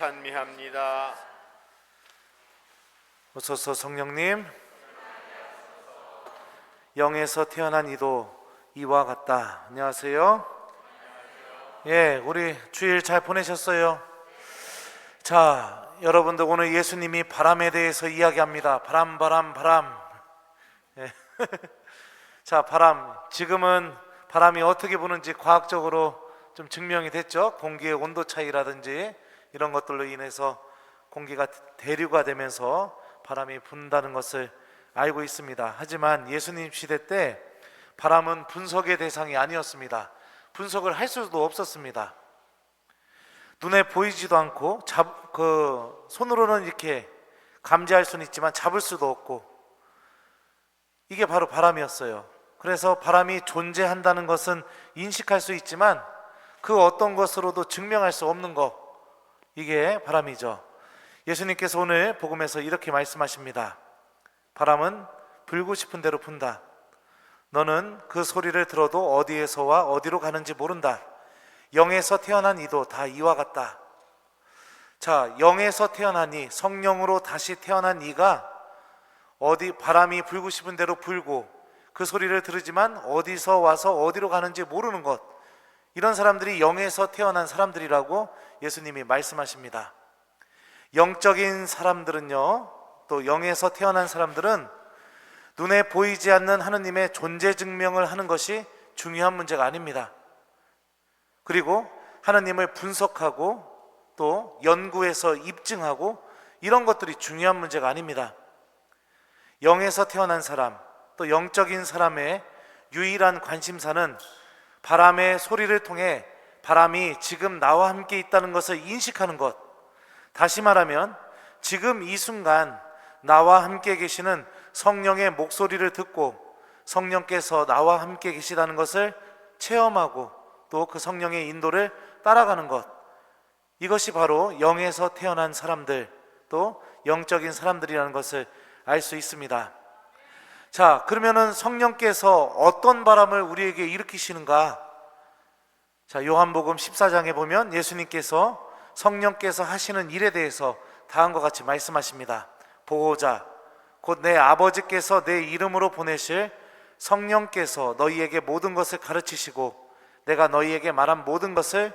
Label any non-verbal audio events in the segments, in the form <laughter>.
찬미합니다. 어서서 성령님 영에서 태어난 이도 이와 같다. 안녕하세요. 예, 우리 주일 잘 보내셨어요? 자, 여러분들 오늘 예수님이 바람에 대해서 이야기합니다. 바람, 바람, 바람. 예. <laughs> 자, 바람. 지금은 바람이 어떻게 부는지 과학적으로 좀 증명이 됐죠. 공기의 온도 차이라든지 이런 것들로 인해서 공기가 대류가 되면서 바람이 분다는 것을 알고 있습니다. 하지만 예수님 시대 때 바람은 분석의 대상이 아니었습니다. 분석을 할 수도 없었습니다. 눈에 보이지도 않고 잡, 그 손으로는 이렇게 감지할 수는 있지만 잡을 수도 없고 이게 바로 바람이었어요. 그래서 바람이 존재한다는 것은 인식할 수 있지만 그 어떤 것으로도 증명할 수 없는 것 이게 바람이죠. 예수님께서 오늘 복음에서 이렇게 말씀하십니다. 바람은 불고 싶은 대로 분다. 너는 그 소리를 들어도 어디에서와 어디로 가는지 모른다. 영에서 태어난 이도 다 이와 같다. 자, 영에서 태어나니 성령으로 다시 태어난 이가 어디 바람이 불고 싶은 대로 불고 그 소리를 들으지만 어디서 와서 어디로 가는지 모르는 것. 이런 사람들이 영에서 태어난 사람들이라고 예수님이 말씀하십니다. 영적인 사람들은요, 또 영에서 태어난 사람들은 눈에 보이지 않는 하느님의 존재 증명을 하는 것이 중요한 문제가 아닙니다. 그리고 하나님을 분석하고 또 연구해서 입증하고 이런 것들이 중요한 문제가 아닙니다. 영에서 태어난 사람, 또 영적인 사람의 유일한 관심사는 바람의 소리를 통해 바람이 지금 나와 함께 있다는 것을 인식하는 것. 다시 말하면 지금 이 순간 나와 함께 계시는 성령의 목소리를 듣고 성령께서 나와 함께 계시다는 것을 체험하고 또 그 성령의 인도를 따라가는 것. 이것이 바로 영에서 태어난 사람들 또 영적인 사람들이라는 것을 알 수 있습니다. 자, 그러면은 성령께서 어떤 바람을 우리에게 일으키시는가? 자, 요한복음 14장에 보면 예수님께서 성령께서 하시는 일에 대해서 다음과 같이 말씀하십니다. 보호자, 곧 내 아버지께서 내 이름으로 보내실 성령께서 너희에게 모든 것을 가르치시고 내가 너희에게 말한 모든 것을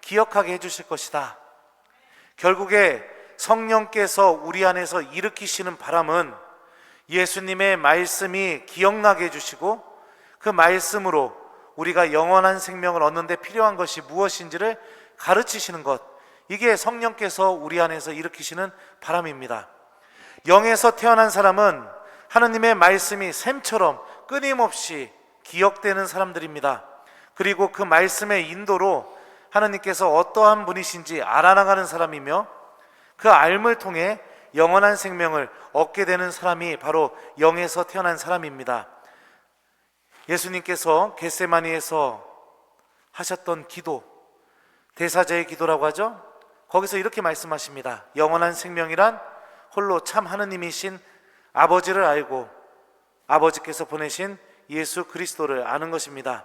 기억하게 해주실 것이다. 결국에 성령께서 우리 안에서 일으키시는 바람은 예수님의 말씀이 기억나게 해주시고 그 말씀으로 우리가 영원한 생명을 얻는데 필요한 것이 무엇인지를 가르치시는 것. 이게 성령께서 우리 안에서 일으키시는 바람입니다. 영에서 태어난 사람은 하느님의 말씀이 샘처럼 끊임없이 기억되는 사람들입니다. 그리고 그 말씀의 인도로 하느님께서 어떠한 분이신지 알아나가는 사람이며 그 알을 통해 영원한 생명을 얻게 되는 사람이 바로 영에서 태어난 사람입니다. 예수님께서 겟세마니에서 하셨던 기도, 대사자의 기도라고 하죠. 거기서 이렇게 말씀하십니다. 영원한 생명이란 홀로 참 하느님이신 아버지를 알고 아버지께서 보내신 예수 그리스도를 아는 것입니다.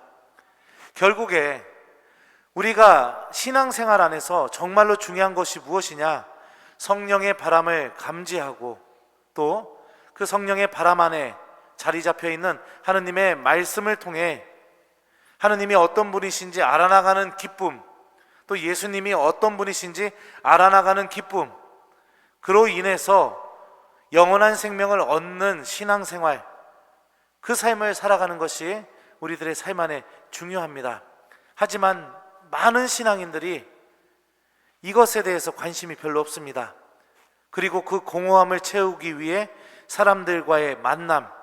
결국에 우리가 신앙생활 안에서 정말로 중요한 것이 무엇이냐? 성령의 바람을 감지하고 또 그 성령의 바람 안에 자리 잡혀 있는 하느님의 말씀을 통해 하느님이 어떤 분이신지 알아나가는 기쁨, 또 예수님이 어떤 분이신지 알아나가는 기쁨, 그로 인해서 영원한 생명을 얻는 신앙생활, 그 삶을 살아가는 것이 우리들의 삶 안에 중요합니다. 하지만 많은 신앙인들이 이것에 대해서 관심이 별로 없습니다. 그리고 그 공허함을 채우기 위해 사람들과의 만남,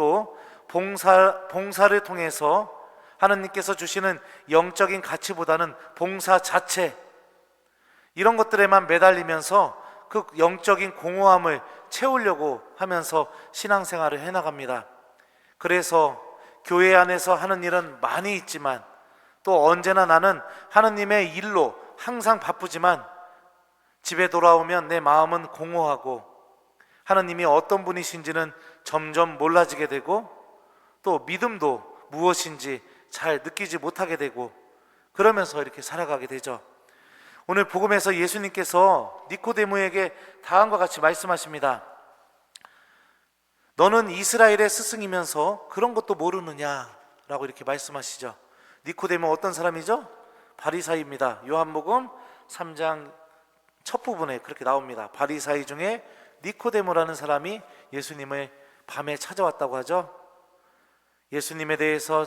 또 봉사, 봉사를 통해서 하나님께서 주시는 영적인 가치보다는 봉사 자체, 이런 것들에만 매달리면서 그 영적인 공허함을 채우려고 하면서 신앙생활을 해나갑니다. 그래서 교회 안에서 하는 일은 많이 있지만 또 언제나 나는 하느님의 일로 항상 바쁘지만 집에 돌아오면 내 마음은 공허하고 하느님이 어떤 분이신지는 점점 몰라지게 되고 또 믿음도 무엇인지 잘 느끼지 못하게 되고 그러면서 이렇게 살아가게 되죠. 오늘 복음에서 예수님께서 니코데모에게 다음과 같이 말씀하십니다. 너는 이스라엘의 스승이면서 그런 것도 모르느냐라고 이렇게 말씀하시죠. 니코데모 어떤 사람이죠? 바리사이입니다. 요한복음 3장 첫 부분에 그렇게 나옵니다. 바리사이 중에 니코데모라는 사람이 예수님을 밤에 찾아왔다고 하죠. 예수님에 대해서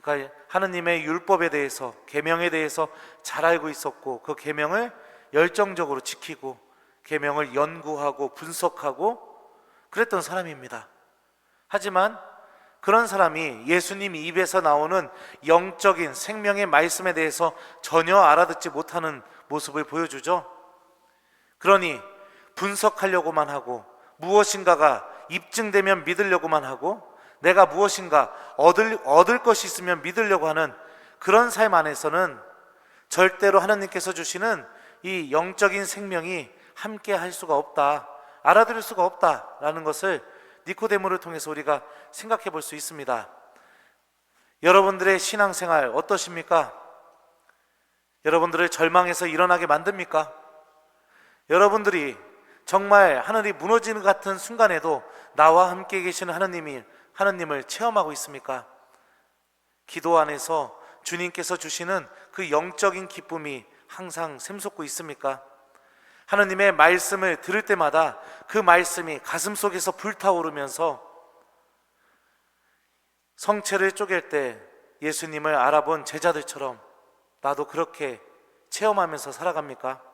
그러니까 하느님의 율법에 대해서 계명에 대해서 잘 알고 있었고 그 계명을 열정적으로 지키고 계명을 연구하고 분석하고 그랬던 사람입니다. 하지만 그런 사람이 예수님 입에서 나오는 영적인 생명의 말씀에 대해서 전혀 알아듣지 못하는 모습을 보여주죠. 그러니 분석하려고만 하고 무엇인가가 입증되면 믿으려고만 하고 내가 무엇인가 얻을, 얻을 것이 있으면 믿으려고 하는 그런 삶 안에서는 절대로 하나님께서 주시는 이 영적인 생명이 함께 할 수가 없다. 알아들을 수가 없다라는 것을 니코데모를 통해서 우리가 생각해 볼 수 있습니다. 여러분들의 신앙생활 어떠십니까? 여러분들을 절망에서 일어나게 만듭니까? 여러분들이 정말 하늘이 무너지는 같은 순간에도 나와 함께 계시는 하나님이 하나님을 체험하고 있습니까? 기도 안에서 주님께서 주시는 그 영적인 기쁨이 항상 샘솟고 있습니까? 하나님의 말씀을 들을 때마다 그 말씀이 가슴 속에서 불타오르면서 성체를 쪼갤 때 예수님을 알아본 제자들처럼 나도 그렇게 체험하면서 살아갑니까?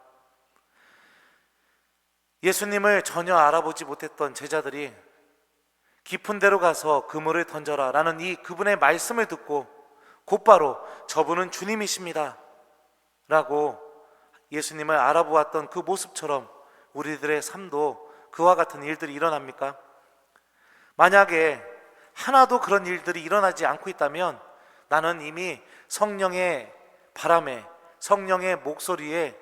예수님을 전혀 알아보지 못했던 제자들이 깊은 데로 가서 그물을 던져라 라는 이 그분의 말씀을 듣고 곧바로 저분은 주님이십니다 라고 예수님을 알아보았던 그 모습처럼 우리들의 삶도 그와 같은 일들이 일어납니까? 만약에 하나도 그런 일들이 일어나지 않고 있다면 나는 이미 성령의 바람에 성령의 목소리에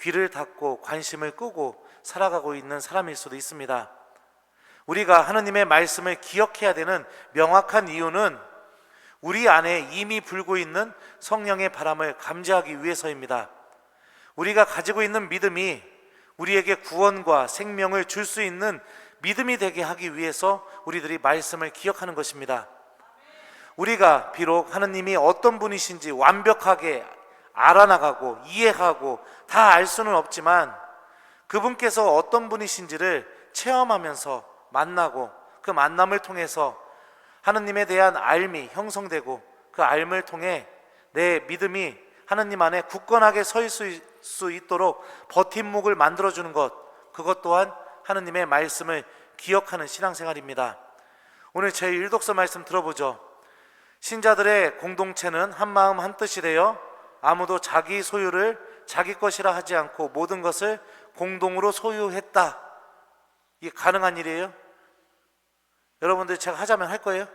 귀를 닫고 관심을 끄고 살아가고 있는 사람일 수도 있습니다. 우리가 하나님의 말씀을 기억해야 되는 명확한 이유는 우리 안에 이미 불고 있는 성령의 바람을 감지하기 위해서입니다. 우리가 가지고 있는 믿음이 우리에게 구원과 생명을 줄 수 있는 믿음이 되게 하기 위해서 우리들이 말씀을 기억하는 것입니다. 우리가 비록 하나님이 어떤 분이신지 완벽하게 알아나가고 이해하고 다 알 수는 없지만 그분께서 어떤 분이신지를 체험하면서 만나고 그 만남을 통해서 하나님에 대한 알미 형성되고 그 알을 통해 내 믿음이 하나님 안에 굳건하게 서 있을 수 있도록 버팀목을 만들어주는 것 그것 또한 하나님의 말씀을 기억하는 신앙생활입니다. 오늘 제 1독서 말씀 들어보죠. 신자들의 공동체는 한 마음 한 뜻이 되어 아무도 자기 소유를 자기 것이라 하지 않고 모든 것을 공동으로 소유했다. 이게 가능한 일이에요? 여러분들 제가 하자면 할 거예요?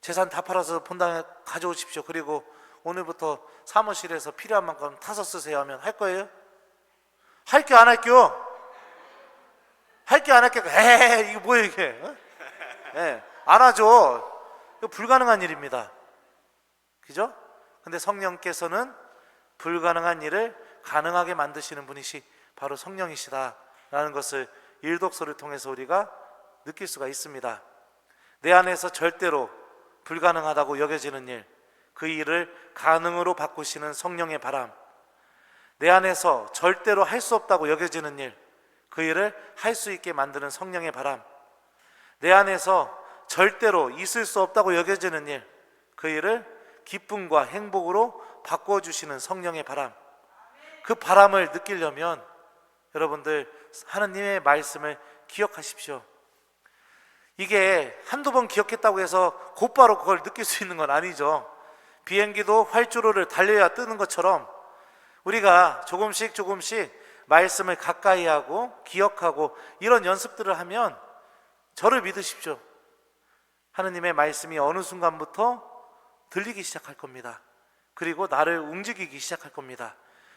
재산 다 팔아서 본당에 가져오십시오. 그리고 오늘부터 사무실에서 필요한 만큼 타서 쓰세요 하면 할 거예요? 할게 안 할게요? 할게 안 할게? 에 이거 뭐예요 이게? 어? 예, 안 하죠. 이거 불가능한 일입니다. 그죠? 근데 성령께서는 불가능한 일을 가능하게 만드시는 분이시 바로 성령이시다라는 것을 일독서를 통해서 우리가 느낄 수가 있습니다. 내 안에서 절대로 불가능하다고 여겨지는 일, 그 일을 가능으로 바꾸시는 성령의 바람, 내 안에서 절대로 할 수 없다고 여겨지는 일, 그 일을 할 수 있게 만드는 성령의 바람, 내 안에서 절대로 있을 수 없다고 여겨지는 일, 그 일을 기쁨과 행복으로 바꿔주시는 성령의 바람, 그 바람을 느끼려면 여러분들 하느님의 말씀을 기억하십시오. 이게 한두 번 기억했다고 해서 곧바로 그걸 느낄 수 있는 건 아니죠. 비행기도 활주로를 달려야 뜨는 것처럼 우리가 조금씩 조금씩 말씀을 가까이 하고 기억하고 이런 연습들을 하면 저를 믿으십시오. 하느님의 말씀이 어느 순간부터 들리기 시작할 겁니다. 그리고 나를 움직이기 시작할 겁니다.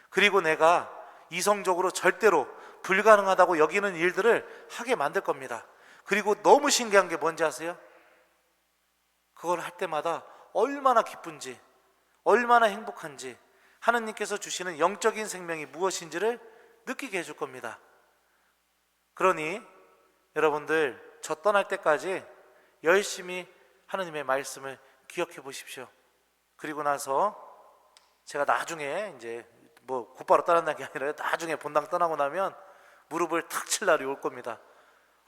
그리고 내가 이성적으로 절대로 불가능하다고 여기는 일들을 하게 만들 겁니다. 그리고 너무 신기한 게 뭔지 아세요? 그걸 할 때마다 얼마나 기쁜지, 얼마나 행복한지, 하느님께서 주시는 영적인 생명이 무엇인지를 느끼게 해줄 겁니다. 그러니 여러분들 저 떠날 때까지 열심히 하느님의 말씀을 기억해 보십시오. 그리고 나서 제가 나중에 이제 뭐 곧바로 떠난다는 게 아니라 나중에 본당 떠나고 나면 무릎을 탁 칠 날이 올 겁니다.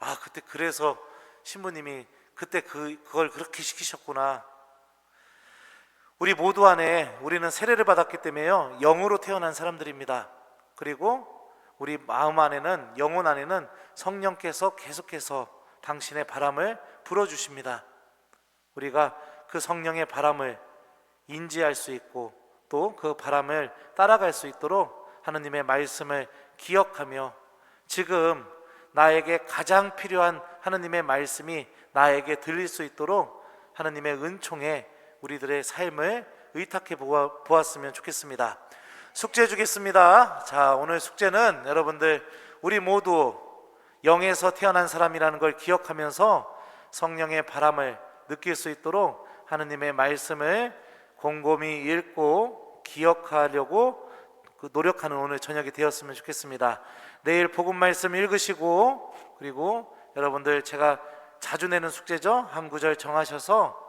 아 그때 그래서 신부님이 그때 그 그걸 그렇게 시키셨구나. 우리 모두 안에 우리는 세례를 받았기 때문에요 영으로 태어난 사람들입니다. 그리고 우리 마음 안에는 영혼 안에는 성령께서 계속해서 당신의 바람을 불어 주십니다. 우리가 그 성령의 바람을 인지할 수 있고 또 그 바람을 따라갈 수 있도록 하느님의 말씀을 기억하며 지금 나에게 가장 필요한 하느님의 말씀이 나에게 들릴 수 있도록 하느님의 은총에 우리들의 삶을 의탁해 보았으면 좋겠습니다. 숙제 주겠습니다. 자, 오늘 숙제는 여러분들 우리 모두 영에서 태어난 사람이라는 걸 기억하면서 성령의 바람을 느낄 수 있도록 하느님의 말씀을 곰곰이 읽고 기억하려고 그 노력하는 오늘 저녁이 되었으면 좋겠습니다. 내일 복음 말씀 읽으시고 그리고 여러분들 제가 자주 내는 숙제죠. 한 구절 정하셔서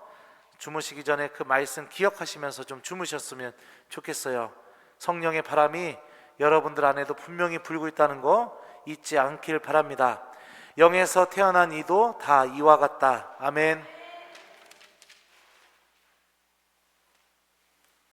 주무시기 전에 그 말씀 기억하시면서 좀 주무셨으면 좋겠어요. 성령의 바람이 여러분들 안에도 분명히 불고 있다는 거 잊지 않길 바랍니다. 영에서 태어난 이도 다 이와 같다. 아멘.